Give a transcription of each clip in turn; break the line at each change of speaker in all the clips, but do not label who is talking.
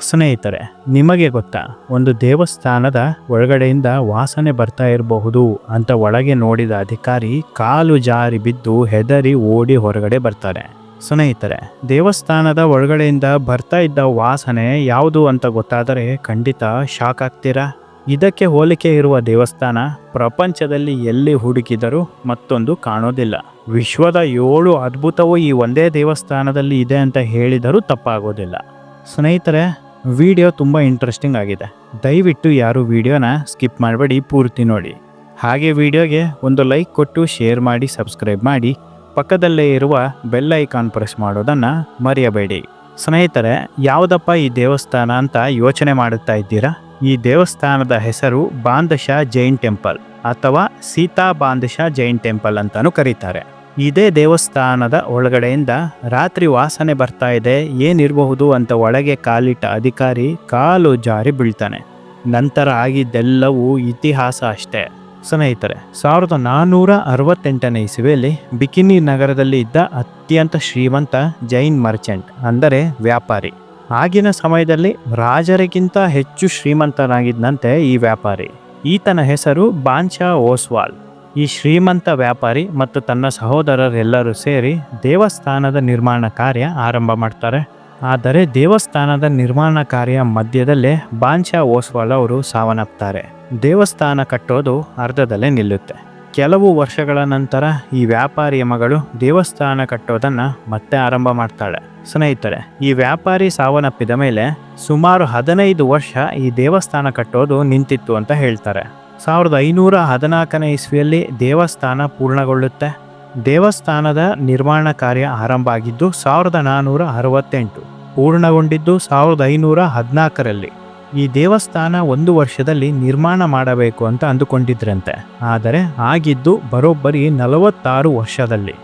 ಸ್ನೇಹಿತರೆ, ನಿಮಗೆ ಗೊತ್ತಾ? ಒಂದು ದೇವಸ್ಥಾನದ ಒಳಗಡೆಯಿಂದ ವಾಸನೆ ಬರ್ತಾ ಇರಬಹುದು ಅಂತ ಒಳಗೆ ನೋಡಿದ ಅಧಿಕಾರಿ ಕಾಲು ಜಾರಿ ಬಿದ್ದು ಹೆದರಿ ಓಡಿ ಹೊರಗಡೆ ಬರ್ತಾರೆ. ಸ್ನೇಹಿತರೆ, ದೇವಸ್ಥಾನದ ಒಳಗಡೆಯಿಂದ ಬರ್ತಾ ಇದ್ದ ವಾಸನೆ ಯಾವುದು ಅಂತ ಗೊತ್ತಾದರೆ ಖಂಡಿತ ಶಾಕ್ ಆಗ್ತೀರಾ? ಇದಕ್ಕೆ ಹೋಲಿಕೆ ಇರುವ ದೇವಸ್ಥಾನ ಪ್ರಪಂಚದಲ್ಲಿ ಎಲ್ಲಿ ಹುಡುಕಿದರೂ ಮತ್ತೊಂದು ಕಾಣೋದಿಲ್ಲ. ವಿಶ್ವದ ಏಳು ಅದ್ಭುತವೂ ಈ ಒಂದೇ ದೇವಸ್ಥಾನದಲ್ಲಿ ಇದೆ ಅಂತ ಹೇಳಿದರೂ ತಪ್ಪಾಗೋದಿಲ್ಲ. ಸ್ನೇಹಿತರೆ ವಿಡಿಯೋ ತುಂಬ ಇಂಟ್ರೆಸ್ಟಿಂಗ್ ಆಗಿದೆ. ದಯವಿಟ್ಟು ಯಾರು ವಿಡಿಯೋನ ಸ್ಕಿಪ್ ಮಾಡಬೇಡಿ, ಪೂರ್ತಿ ನೋಡಿ. ಹಾಗೆ ವಿಡಿಯೋಗೆ ಒಂದು ಲೈಕ್ ಕೊಟ್ಟು ಶೇರ್ ಮಾಡಿ ಸಬ್ಸ್ಕ್ರೈಬ್ ಮಾಡಿ. ಪಕ್ಕದಲ್ಲೇ ಇರುವ ಬೆಲ್ ಐಕಾನ್ ಪ್ರೆಸ್ ಮಾಡೋದನ್ನು ಮರೆಯಬೇಡಿ. ಸ್ನೇಹಿತರೆ, ಯಾವುದಪ್ಪ ಈ ದೇವಸ್ಥಾನ ಅಂತ ಯೋಚನೆ ಮಾಡುತ್ತಾ ಇದ್ದೀರಾ? ಈ ದೇವಸ್ಥಾನದ ಹೆಸರು ಬಾಂದಶಾ ಜೈನ್ ಟೆಂಪಲ್ ಅಥವಾ ಸೀತಾ ಬಾಂದಶಾ ಜೈನ್ ಟೆಂಪಲ್ ಅಂತಾನೂ ಕರೀತಾರೆ. ಇದೇ ದೇವಸ್ಥಾನದ ಒಳಗಡೆಯಿಂದ ರಾತ್ರಿ ವಾಸನೆ ಬರ್ತಾ ಇದೆ, ಏನಿರಬಹುದು ಅಂತ ಒಳಗೆ ಕಾಲಿಟ್ಟ ಅಧಿಕಾರಿ ಕಾಲು ಜಾರಿ ಬೀಳ್ತಾನೆ. ನಂತರ ಆಗಿದ್ದೆಲ್ಲವೂ ಇತಿಹಾಸ ಅಷ್ಟೇ. ಸ್ನೇಹಿತರೆ, ಸಾವಿರದ ನಾನ್ನೂರ ಅರವತ್ತೆಂಟನೇ ಇಸುವೆಯಲ್ಲಿ ಬಿಕಿನಿ ನಗರದಲ್ಲಿ ಇದ್ದ ಅತ್ಯಂತ ಶ್ರೀಮಂತ ಜೈನ್ ಮರ್ಚೆಂಟ್, ಅಂದರೆ ವ್ಯಾಪಾರಿ. ಆಗಿನ ಸಮಯದಲ್ಲಿ ರಾಜರಿಗಿಂತ ಹೆಚ್ಚು ಶ್ರೀಮಂತನಾಗಿದ್ದಂತೆ ಈ ವ್ಯಾಪಾರಿ. ಈತನ ಹೆಸರು ಬಾಂಚಾ ಓಸ್ವಾಲ್. ಈ ಶ್ರೀಮಂತ ವ್ಯಾಪಾರಿ ಮತ್ತು ತನ್ನ ಸಹೋದರರೆಲ್ಲರೂ ಸೇರಿ ದೇವಸ್ಥಾನದ ನಿರ್ಮಾಣ ಕಾರ್ಯ ಆರಂಭ ಮಾಡ್ತಾರೆ. ಆದರೆ ದೇವಸ್ಥಾನದ ನಿರ್ಮಾಣ ಕಾರ್ಯ ಮಧ್ಯದಲ್ಲೇ ಬಾನ್ಶಾ ಓಸ್ವಾಲ್ ಅವರು ಸಾವನ್ನಪ್ತಾರೆ. ದೇವಸ್ಥಾನ ಕಟ್ಟೋದು ಅರ್ಧದಲ್ಲೇ ನಿಲ್ಲುತ್ತೆ. ಕೆಲವು ವರ್ಷಗಳ ನಂತರ ಈ ವ್ಯಾಪಾರಿಯ ಮಗಳು ದೇವಸ್ಥಾನ ಕಟ್ಟೋದನ್ನು ಮತ್ತೆ ಆರಂಭ ಮಾಡ್ತಾಳೆ. ಸ್ನೇಹಿತರೆ, ಈ ವ್ಯಾಪಾರಿ ಸಾವನ್ನಪ್ಪಿದ ಮೇಲೆ ಸುಮಾರು ಹದಿನೈದು ವರ್ಷ ಈ ದೇವಸ್ಥಾನ ಕಟ್ಟೋದು ನಿಂತಿತ್ತು ಅಂತ ಹೇಳ್ತಾರೆ. ಸಾವಿರದ ಐನೂರ ಹದಿನಾಲ್ಕನೇ ಇಸ್ವಿಯಲ್ಲಿ ದೇವಸ್ಥಾನ ಪೂರ್ಣಗೊಳ್ಳುತ್ತೆ. ದೇವಸ್ಥಾನದ ನಿರ್ಮಾಣ ಕಾರ್ಯ ಆರಂಭ ಆಗಿದ್ದು ಸಾವಿರದ ನಾನ್ನೂರ ಅರವತ್ತೆಂಟು, ಪೂರ್ಣಗೊಂಡಿದ್ದು ಸಾವಿರದ ಐನೂರ ಹದಿನಾಲ್ಕರಲ್ಲಿ. ಈ ದೇವಸ್ಥಾನ ಒಂದು ವರ್ಷದಲ್ಲಿ ನಿರ್ಮಾಣ ಮಾಡಬೇಕು ಅಂತ ಅಂದುಕೊಂಡಿದ್ರಂತೆ. ಆದರೆ ಆಗಿದ್ದು ಬರೋಬ್ಬರಿ ನಲವತ್ತಾರು ವರ್ಷದಲ್ಲಿ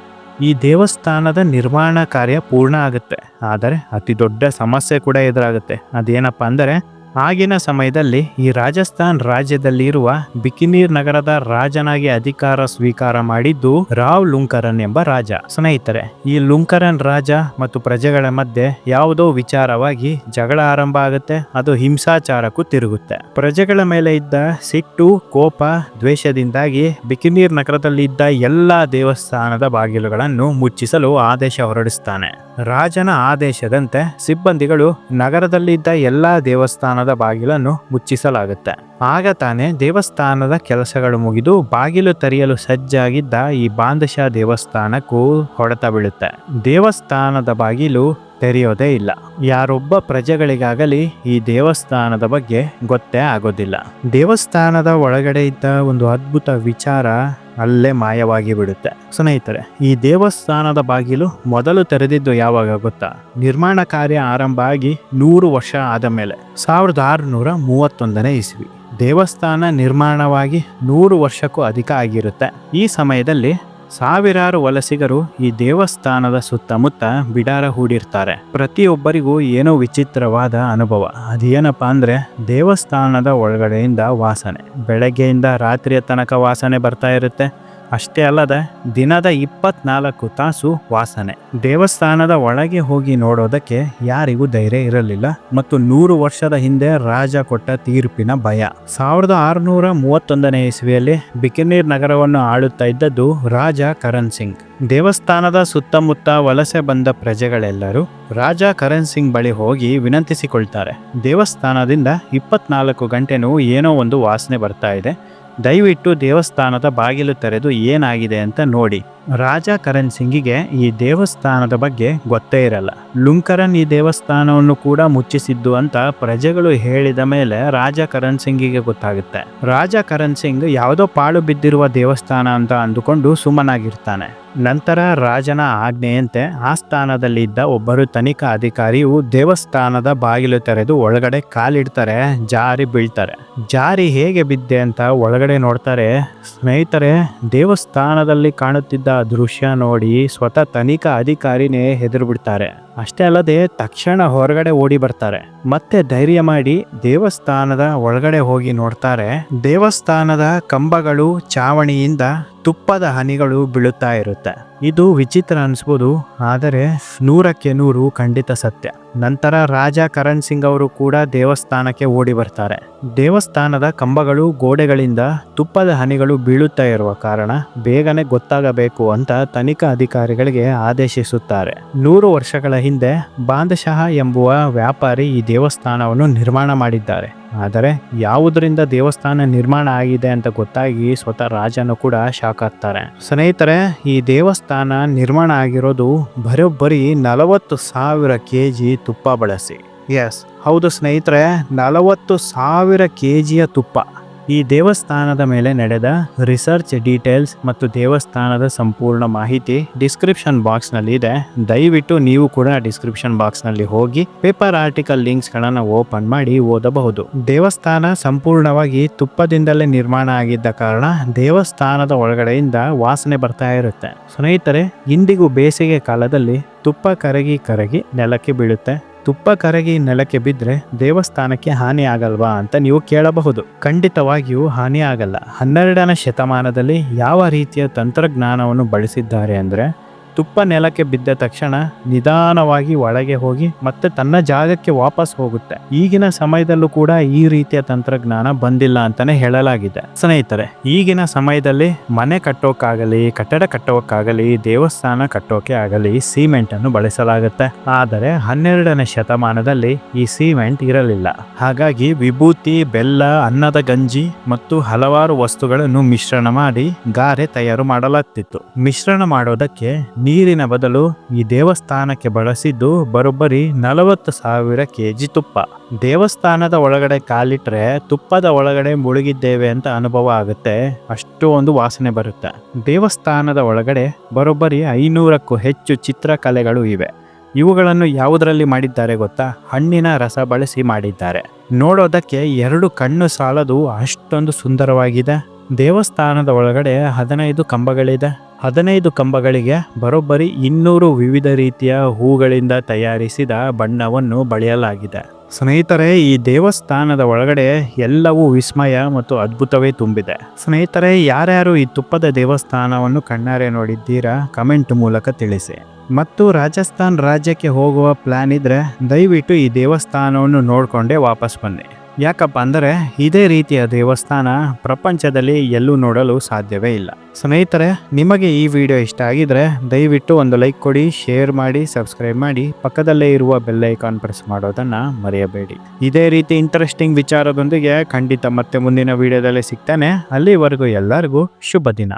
ಈ ದೇವಸ್ಥಾನದ ನಿರ್ಮಾಣ ಕಾರ್ಯ ಪೂರ್ಣ ಆಗುತ್ತೆ. ಆದರೆ ಅತಿ ದೊಡ್ಡ ಸಮಸ್ಯೆ ಕೂಡ ಎದುರಾಗುತ್ತೆ. ಅದೇನಪ್ಪ ಅಂದರೆ ಆಗಿನ ಸಮಯದಲ್ಲಿ ಈ ರಾಜಸ್ಥಾನ್ ರಾಜ್ಯದಲ್ಲಿರುವ ಬಿಕಿನೀರ್ ನಗರದ ರಾಜನಾಗಿ ಅಧಿಕಾರ ಸ್ವೀಕಾರ ಮಾಡಿದ್ದು ರಾವ್ ಲುಂಕರನ್ ಎಂಬ ರಾಜ. ಸ್ನೇಹಿತರೆ, ಈ ಲುಂಕರನ್ ರಾಜ ಮತ್ತು ಪ್ರಜೆಗಳ ಮಧ್ಯೆ ಯಾವುದೋ ವಿಚಾರವಾಗಿ ಜಗಳ ಆರಂಭ ಆಗುತ್ತೆ, ಅದು ಹಿಂಸಾಚಾರಕ್ಕೂ ತಿರುಗುತ್ತೆ. ಪ್ರಜೆಗಳ ಮೇಲೆ ಇದ್ದ ಸಿಟ್ಟು, ಕೋಪ, ದ್ವೇಷದಿಂದಾಗಿ ಬಿಕಿನೀರ್ ನಗರದಲ್ಲಿ ಇದ್ದ ಎಲ್ಲಾ ದೇವಸ್ಥಾನದ ಬಾಗಿಲುಗಳನ್ನು ಮುಚ್ಚಿಸಲು ಆದೇಶ ಹೊರಡಿಸ್ತಾನೆ. ರಾಜನ ಆದೇಶದಂತೆ ಸಿಬ್ಬಂದಿಗಳು ನಗರದಲ್ಲಿದ್ದ ಎಲ್ಲಾ ದೇವಸ್ಥಾನದ ಬಾಗಿಲನ್ನು ಮುಚ್ಚಿಸಲಾಗುತ್ತೆ. ಆಗ ತಾನೇ ದೇವಸ್ಥಾನದ ಕೆಲಸಗಳು ಮುಗಿದು ಬಾಗಿಲು ತೆರೆಯಲು ಸಜ್ಜಾಗಿದ್ದ ಈ ಬಾಂದಶಾ ದೇವಸ್ಥಾನಕ್ಕೂ ಹೊಡೆತ ಬೀಳುತ್ತೆ. ದೇವಸ್ಥಾನದ ಬಾಗಿಲು ತೆರೆಯೋದೇ ಇಲ್ಲ. ಯಾರೊಬ್ಬ ಪ್ರಜೆಗಳಿಗಾಗಲಿ ಈ ದೇವಸ್ಥಾನದ ಬಗ್ಗೆ ಗೊತ್ತೇ ಆಗೋದಿಲ್ಲ. ದೇವಸ್ಥಾನದ ಒಳಗಡೆ ಇದ್ದ ಒಂದು ಅದ್ಭುತ ವಿಚಾರ ಅಲ್ಲೇ ಮಾಯವಾಗಿ ಬಿಡುತ್ತೆ. ಸ್ನೇಹಿತರೆ, ಈ ದೇವಸ್ಥಾನದ ಬಾಗಿಲು ಮೊದಲು ತೆರೆದಿದ್ದು ಯಾವಾಗ ಗೊತ್ತಾ? ನಿರ್ಮಾಣ ಕಾರ್ಯ ಆರಂಭ ಆಗಿ ನೂರು ವರ್ಷ ಆದ ಮೇಲೆ, ಸಾವಿರದ ಆರುನೂರ ಮೂವತ್ತೊಂದನೇ ಇಸ್ವಿ. ದೇವಸ್ಥಾನ ನಿರ್ಮಾಣವಾಗಿ ನೂರು ವರ್ಷಕ್ಕೂ ಅಧಿಕ ಆಗಿರುತ್ತೆ. ಈ ಸಮಯದಲ್ಲಿ ಸಾವಿರಾರು ವಲಸಿಗರು ಈ ದೇವಸ್ಥಾನದ ಸುತ್ತಮುತ್ತ ಬಿಡಾರ ಹೂಡಿರ್ತಾರೆ. ಪ್ರತಿಯೊಬ್ಬರಿಗೂ ಏನೋ ವಿಚಿತ್ರವಾದ ಅನುಭವ. ಅದೇನಪ್ಪ ಅಂದ್ರೆ ದೇವಸ್ಥಾನದ ಒಳಗಡೆಯಿಂದ ವಾಸನೆ. ಬೆಳಗ್ಗೆಯಿಂದ ರಾತ್ರಿಯ ತನಕ ವಾಸನೆ ಬರ್ತಾ ಇರುತ್ತೆ. ಅಷ್ಟೇ ಅಲ್ಲದೆ ದಿನದ ಇಪ್ಪತ್ನಾಲ್ಕು ತಾಸು ವಾಸನೆ. ದೇವಸ್ಥಾನದ ಒಳಗೆ ಹೋಗಿ ನೋಡೋದಕ್ಕೆ ಯಾರಿಗೂ ಧೈರ್ಯ ಇರಲಿಲ್ಲ ಮತ್ತು ನೂರು ವರ್ಷದ ಹಿಂದೆ ರಾಜ ಕೊಟ್ಟ ತೀರ್ಪಿನ ಭಯ. ಸಾವಿರದ ಆರುನೂರ ಮೂವತ್ತೊಂದನೇ ಇಸ್ವಿಯಲ್ಲಿ ಬಿಕನೀರ್ ನಗರವನ್ನು ಆಳುತ್ತಾ ಇದ್ದದ್ದು ರಾಜ ಕರಣ್ ಸಿಂಗ್. ದೇವಸ್ಥಾನದ ಸುತ್ತಮುತ್ತ ವಲಸೆ ಬಂದ ಪ್ರಜೆಗಳೆಲ್ಲರೂ ರಾಜ ಕರಣ್ ಸಿಂಗ್ ಬಳಿ ಹೋಗಿ ವಿನಂತಿಸಿಕೊಳ್ತಾರೆ. ದೇವಸ್ಥಾನದಿಂದ ಇಪ್ಪತ್ನಾಲ್ಕು ಗಂಟೆನೂ ಏನೋ ಒಂದು ವಾಸನೆ ಬರ್ತಾ ಇದೆ. ದಯವಿಟ್ಟು ದೇವಸ್ಥಾನದ ಬಾಗಿಲು ತೆರೆದು ಏನಾಗಿದೆ ಅಂತ ನೋಡಿ. ರಾಜ ಕರಣ್ ಸಿಂಗಿಗೆ ಈ ದೇವಸ್ಥಾನದ ಬಗ್ಗೆ ಗೊತ್ತೇ ಇರಲ್ಲ. ಲುಂಕರನ್ ಈ ದೇವಸ್ಥಾನವನ್ನು ಕೂಡ ಮುಚ್ಚಿಸಿದ್ದು ಅಂತ ಪ್ರಜೆಗಳು ಹೇಳಿದ ಮೇಲೆ ರಾಜ ಕರಣ್ ಸಿಂಗಿಗೆ ಗೊತ್ತಾಗುತ್ತೆ. ರಾಜ ಕರಣ್ ಸಿಂಗ್ ಯಾವುದೋ ಪಾಳು ಬಿದ್ದಿರುವ ದೇವಸ್ಥಾನ ಅಂತ ಅಂದುಕೊಂಡು ಸುಮ್ಮನಾಗಿರ್ತಾನೆ. ನಂತರ ರಾಜನ ಆಜ್ಞೆಯಂತೆ ಆಸ್ಥಾನದಲ್ಲಿ ಇದ್ದ ಒಬ್ಬರು ತನಿಖಾ ಅಧಿಕಾರಿಯು ದೇವಸ್ಥಾನದ ಬಾಗಿಲು ತೆರೆದು ಒಳಗಡೆ ಕಾಲಿಡ್ತಾರೆ, ಜಾರಿ ಬೀಳ್ತಾರೆ. ಜಾರಿ ಹೇಗೆ ಬಿದ್ದೆ ಅಂತ ಒಳಗಡೆ ನೋಡ್ತಾರೆ, ಸ್ನೇಹಿತರೆ, ದೇವಸ್ಥಾನದಲ್ಲಿ ಕಾಣುತ್ತಿದ್ದ ದೃಶ್ಯ ನೋಡಿ ಸ್ವತಃ ತನಿಖಾ ಅಧಿಕಾರಿನೇ ಹೆದರು ಬಿಡ್ತಾರೆ ಅಷ್ಟೇ ಅಲ್ಲದೆ ತಕ್ಷಣ ಹೊರಗಡೆ ಓಡಿ ಬರ್ತಾರೆ. ಮತ್ತೆ ಧೈರ್ಯ ಮಾಡಿ ದೇವಸ್ಥಾನದ ಒಳಗಡೆ ಹೋಗಿ ನೋಡ್ತಾರೆ. ದೇವಸ್ಥಾನದ ಕಂಬಗಳು ಚಾವಣಿಯಿಂದ ತುಪ್ಪದ ಹನಿಗಳು ಬೀಳುತ್ತಾ ಇರುತ್ತೆ. ಇದು ವಿಚಿತ್ರ ಅನಿಸ್ಬೋದು, ಆದರೆ ನೂರಕ್ಕೆ ನೂರು ಖಂಡಿತ ಸತ್ಯ. ನಂತರ ರಾಜ ಕರಣ್ ಸಿಂಗ್ ಅವರು ಕೂಡ ದೇವಸ್ಥಾನಕ್ಕೆ ಓಡಿ ಬರ್ತಾರೆ. ದೇವಸ್ಥಾನದ ಕಂಬಗಳು ಗೋಡೆಗಳಿಂದ ತುಪ್ಪದ ಹನಿಗಳು ಬೀಳುತ್ತಾ ಇರುವ ಕಾರಣ ಬೇಗನೆ ಗೊತ್ತಾಗಬೇಕು ಅಂತ ತನಿಖಾ ಅಧಿಕಾರಿಗಳಿಗೆ ಆದೇಶಿಸುತ್ತಾರೆ. ನೂರು ವರ್ಷಗಳ ಹಿಂದೆ ಬಾಂದಶಹ ಎಂಬುವ ವ್ಯಾಪಾರಿ ಈ ದೇವಸ್ಥಾನವನ್ನು ನಿರ್ಮಾಣ ಮಾಡಿದ್ದಾರೆ. ಆದರೆ ಯಾವುದರಿಂದ ದೇವಸ್ಥಾನ ನಿರ್ಮಾಣ ಆಗಿದೆ ಅಂತ ಗೊತ್ತಾಗಿ ಸ್ವತಃ ರಾಜನು ಕೂಡ ಶಾಕ್ ಆಗ್ತಾರೆ. ಸ್ನೇಹಿತರೆ, ಈ ದೇವಸ್ಥಾನ ನಿರ್ಮಾಣ ಆಗಿರೋದು ಬರೋಬ್ಬರಿ ನಲವತ್ತು ಸಾವಿರ ಕೆ ಜಿ ತುಪ್ಪ ಬಳಸಿ. ಎಸ್ ಹೌದು ಸ್ನೇಹಿತರೆ, ನಲವತ್ತು ಸಾವಿರ ಕೆ ಜಿಯ ತುಪ್ಪ. ಈ ದೇವಸ್ಥಾನದ ಮೇಲೆ ನಡೆದ ರಿಸರ್ಚ್ ಡೀಟೇಲ್ಸ್ ಮತ್ತು ದೇವಸ್ಥಾನದ ಸಂಪೂರ್ಣ ಮಾಹಿತಿ ಡಿಸ್ಕ್ರಿಪ್ಷನ್ ಬಾಕ್ಸ್ನಲ್ಲಿ ಇದೆ. ದಯವಿಟ್ಟು ನೀವು ಕೂಡ ಡಿಸ್ಕ್ರಿಪ್ಷನ್ ಬಾಕ್ಸ್ನಲ್ಲಿ ಹೋಗಿ ಪೇಪರ್ ಆರ್ಟಿಕಲ್ ಲಿಂಕ್ಸ್ಗಳನ್ನು ಓಪನ್ ಮಾಡಿ ಓದಬಹುದು. ದೇವಸ್ಥಾನ ಸಂಪೂರ್ಣವಾಗಿ ತುಪ್ಪದಿಂದಲೇ ನಿರ್ಮಾಣ ಆಗಿದ್ದ ಕಾರಣ ದೇವಸ್ಥಾನದ ಒಳಗಡೆಯಿಂದ ವಾಸನೆ ಬರ್ತಾ ಇರುತ್ತೆ. ಸ್ನೇಹಿತರೆ, ಇಂದಿಗೂ ಬೇಸಿಗೆ ಕಾಲದಲ್ಲಿ ತುಪ್ಪ ಕರಗಿ ಕರಗಿ ನೆಲಕ್ಕೆ ಬೀಳುತ್ತೆ. ತುಪ್ಪ ಕರಗಿ ನೆಲಕ್ಕೆ ಬಿದ್ದರೆ ದೇವಸ್ಥಾನಕ್ಕೆ ಹಾನಿ ಆಗಲ್ವಾ ಅಂತ ನೀವು ಕೇಳಬಹುದು. ಖಂಡಿತವಾಗಿಯೂ ಹಾನಿ ಆಗಲ್ಲ. ಹನ್ನೆರಡನೇ ಶತಮಾನದಲ್ಲಿ ಯಾವ ರೀತಿಯ ತಂತ್ರಜ್ಞಾನವನ್ನು ಬಳಸಿದ್ದಾರೆ ಅಂದರೆ ತುಪ್ಪ ನೆಲಕ್ಕೆ ಬಿದ್ದ ತಕ್ಷಣ ನಿಧಾನವಾಗಿ ಒಳಗೆ ಹೋಗಿ ಮತ್ತೆ ತನ್ನ ಜಾಗಕ್ಕೆ ವಾಪಸ್ ಹೋಗುತ್ತೆ. ಈಗಿನ ಸಮಯದಲ್ಲೂ ಕೂಡ ಈ ರೀತಿಯ ತಂತ್ರಜ್ಞಾನ ಬಂದಿಲ್ಲ ಅಂತಾನೆ ಹೇಳಲಾಗಿದೆ. ಸ್ನೇಹಿತರೆ, ಈಗಿನ ಸಮಯದಲ್ಲಿ ಮನೆ ಕಟ್ಟೋಕ್ಕಾಗಲಿ, ಕಟ್ಟಡ ಕಟ್ಟೋಕ್ಕಾಗಲಿ, ದೇವಸ್ಥಾನ ಕಟ್ಟೋಕೆ ಆಗಲಿ ಸಿಮೆಂಟ್ ಅನ್ನು ಬಳಸಲಾಗುತ್ತೆ. ಆದರೆ ಹನ್ನೆರಡನೇ ಶತಮಾನದಲ್ಲಿ ಈ ಸಿಮೆಂಟ್ ಇರಲಿಲ್ಲ. ಹಾಗಾಗಿ ವಿಭೂತಿ, ಬೆಲ್ಲ, ಅನ್ನದ ಗಂಜಿ ಮತ್ತು ಹಲವಾರು ವಸ್ತುಗಳನ್ನು ಮಿಶ್ರಣ ಮಾಡಿ ಗಾರೆ ತಯಾರು ಮಾಡಲಾಗ್ತಿತ್ತು. ಮಿಶ್ರಣ ಮಾಡೋದಕ್ಕೆ ನೀರಿನ ಬದಲು ಈ ದೇವಸ್ಥಾನಕ್ಕೆ ಬಳಸಿದ್ದು ಬರೋಬ್ಬರಿ ನಲವತ್ತು ಸಾವಿರ ಕೆ ಜಿ ತುಪ್ಪ. ದೇವಸ್ಥಾನದ ಒಳಗಡೆ ಕಾಲಿಟ್ರೆ ತುಪ್ಪದ ಒಳಗಡೆ ಮುಳುಗಿದ್ದೇವೆ ಅಂತ ಅನುಭವ ಆಗುತ್ತೆ. ಅಷ್ಟು ಒಂದು ವಾಸನೆ ಬರುತ್ತೆ. ದೇವಸ್ಥಾನದ ಒಳಗಡೆ ಬರೋಬ್ಬರಿ ಐನೂರಕ್ಕೂ ಹೆಚ್ಚು ಚಿತ್ರಕಲೆಗಳು ಇವೆ. ಇವುಗಳನ್ನು ಯಾವುದರಲ್ಲಿ ಮಾಡಿದ್ದಾರೆ ಗೊತ್ತಾ? ಹಣ್ಣಿನ ರಸ ಬಳಸಿ ಮಾಡಿದ್ದಾರೆ. ನೋಡೋದಕ್ಕೆ ಎರಡು ಕಣ್ಣು ಸಾಲದು ಅಷ್ಟೊಂದು ಸುಂದರವಾಗಿದೆ. ದೇವಸ್ಥಾನದ ಒಳಗಡೆ ಹದಿನೈದು ಕಂಬಗಳಿದೆ. ಹದಿನೈದು ಕಂಬಗಳಿಗೆ ಬರೋಬ್ಬರಿ ಇನ್ನೂರು ವಿವಿಧ ರೀತಿಯ ಹೂಗಳಿಂದ ತಯಾರಿಸಿದ ಬಣ್ಣವನ್ನು ಬಳಿಯಲಾಗಿದೆ. ಸ್ನೇಹಿತರೆ, ಈ ದೇವಸ್ಥಾನದ ಒಳಗಡೆ ಎಲ್ಲವೂ ವಿಸ್ಮಯ ಮತ್ತು ಅದ್ಭುತವೇ ತುಂಬಿದೆ. ಸ್ನೇಹಿತರೆ, ಯಾರ್ಯಾರು ಈ ತುಪ್ಪದ ದೇವಸ್ಥಾನವನ್ನು ಕಣ್ಣಾರೆ ನೋಡಿದ್ದೀರಾ? ಕಮೆಂಟ್ ಮೂಲಕ ತಿಳಿಸಿ. ಮತ್ತು ರಾಜಸ್ಥಾನ್ ರಾಜ್ಯಕ್ಕೆ ಹೋಗುವ ಪ್ಲಾನ್ ಇದ್ರೆ ದಯವಿಟ್ಟು ಈ ದೇವಸ್ಥಾನವನ್ನು ನೋಡಿಕೊಂಡೇ ವಾಪಸ್ ಬನ್ನಿ. ಯಾಕಪ್ಪ ಅಂದರೆ ಇದೇ ರೀತಿಯ ದೇವಸ್ಥಾನ ಪ್ರಪಂಚದಲ್ಲಿ ಎಲ್ಲೂ ನೋಡಲು ಸಾಧ್ಯವೇ ಇಲ್ಲ. ಸ್ನೇಹಿತರೆ, ನಿಮಗೆ ಈ ವಿಡಿಯೋ ಇಷ್ಟ ಆಗಿದ್ರೆ ದಯವಿಟ್ಟು ಒಂದು ಲೈಕ್ ಕೊಡಿ, ಶೇರ್ ಮಾಡಿ, ಸಬ್ಸ್ಕ್ರೈಬ್ ಮಾಡಿ, ಪಕ್ಕದಲ್ಲೇ ಇರುವ ಬೆಲ್ ಐಕಾನ್ ಪ್ರೆಸ್ ಮಾಡೋದನ್ನ ಮರೆಯಬೇಡಿ. ಇದೇ ರೀತಿ ಇಂಟ್ರೆಸ್ಟಿಂಗ್ ವಿಚಾರದೊಂದಿಗೆ ಖಂಡಿತ ಮತ್ತೆ ಮುಂದಿನ ವಿಡಿಯೋದಲ್ಲಿ ಸಿಗ್ತಾನೆ. ಅಲ್ಲಿವರೆಗೂ ಎಲ್ಲರಿಗೂ ಶುಭ ದಿನ